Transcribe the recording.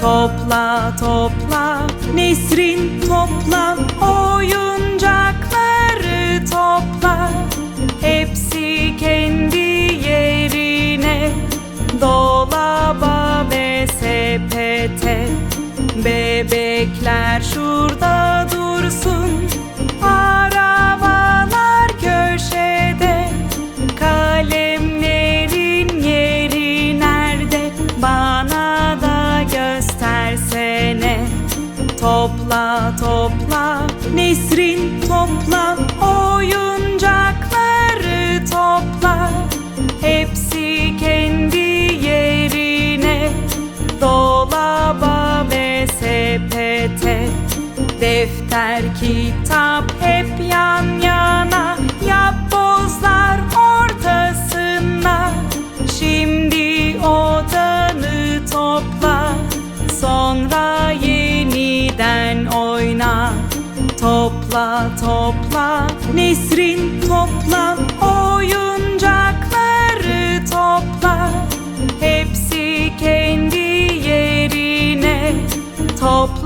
Topla topla Nesrin topla Oyuncakları topla. Hepsi kendi yerine Dolaba ve sepete. Bebekler şurada Topla topla. Nesrin topla Oyuncakları topla. Hepsi kendi yerine. Dolaba ve sepete. Defter, kitap hep yan Topla topla Nesrin topla Oyuncakları topla. Hepsi kendi yerine Topları